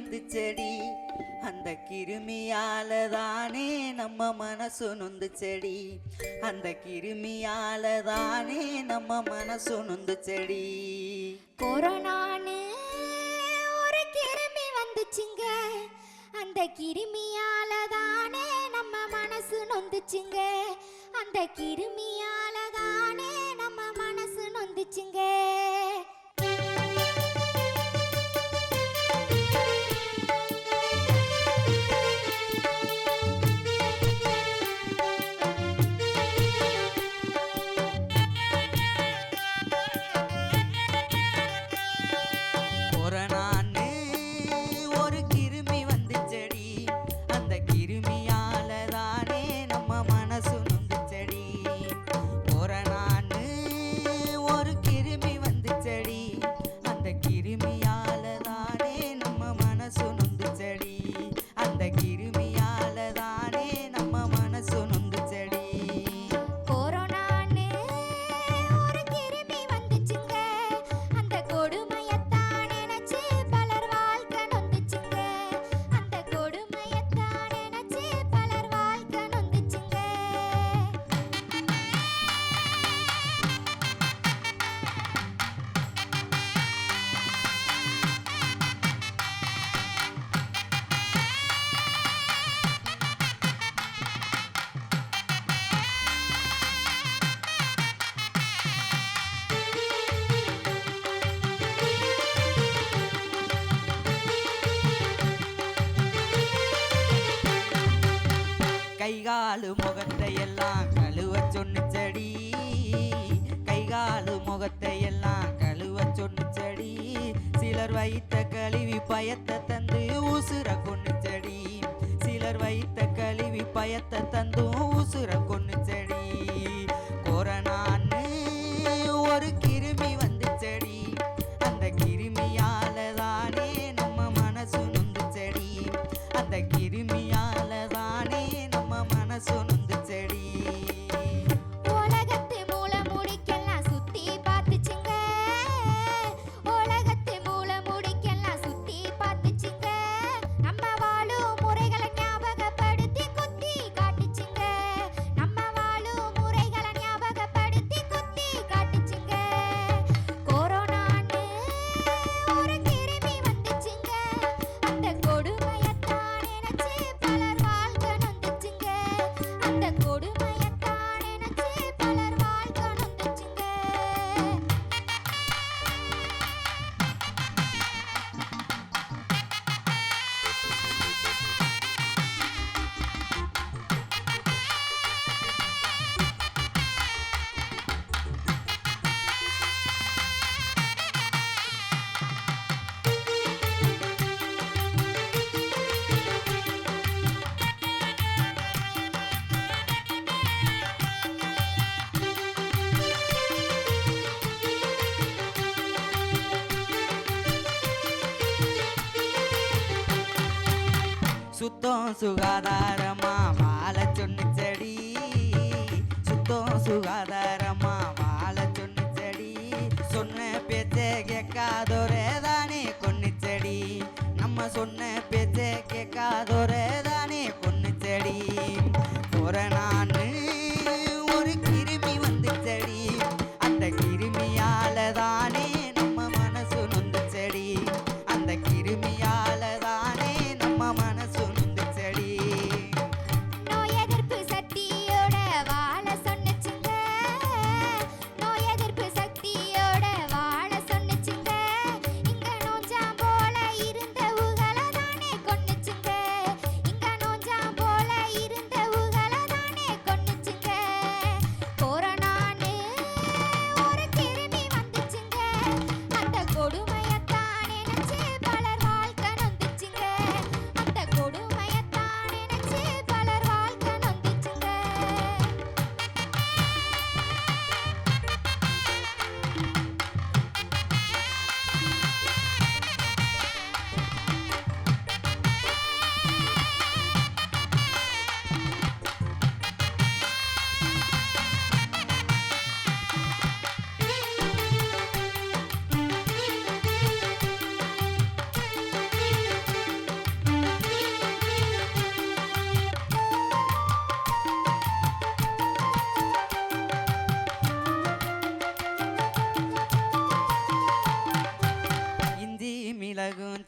வந்து செடி அந்த கிருமியால தானே நம்ம மனசு நொந்து செடி. அந்த கிருமியால தானே நம்ம மனசு நொந்து செடி. கொரோனானே ஒரு கிருமி வந்துச்சுங்க. அந்த கிருமியால தானே நம்ம மனசு நொந்துச்சுங்க. அந்த கிருமியால தானே நம்ம மனசு நொந்துச்சுங்க. கைகாலு முகத்தை எல்லாம் கழுவ சொன்னுச்சடி கைகாலு முகத்தை எல்லாம் கழுவ சொன்னுச்சடி சிலர் வைத்த கழுவி பயத்தை தந்து உசுர கொன்னுச்சடி சிலர் வைத்த கழுவி பயத்தை தந்தும் சுத்தம் சுகாதாரமா? வாழ சொன்ன செடி சுத்தம் சுகாதாரம்.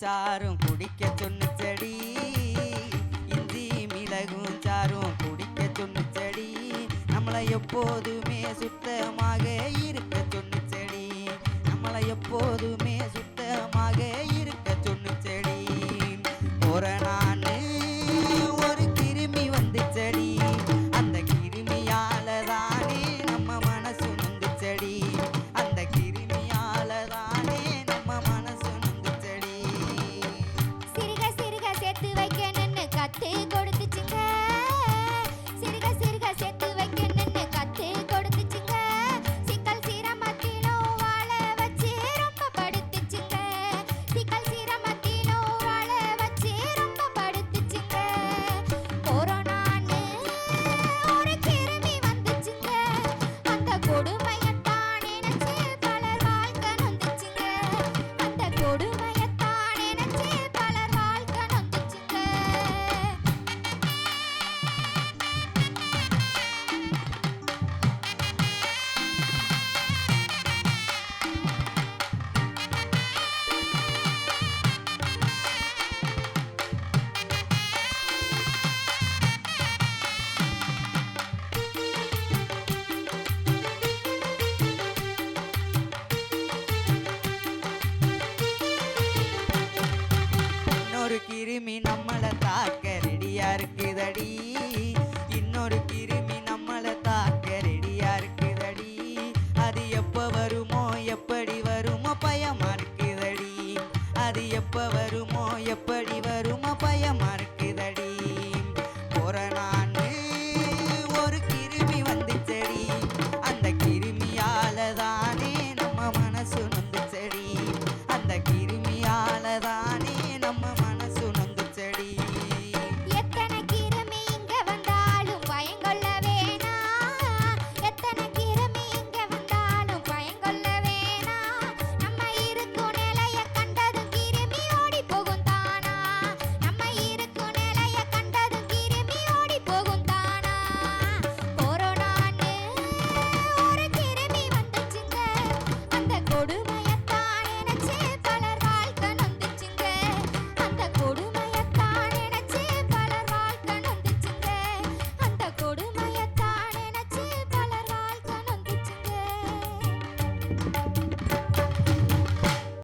சாரும் குடிக்க சொன்ன செடி. இஞ்சி மிளகும் சாரும் குடிக்க சொன்ன செடி. நம்மளை எப்போதுமே சுத்தமாக இருக்க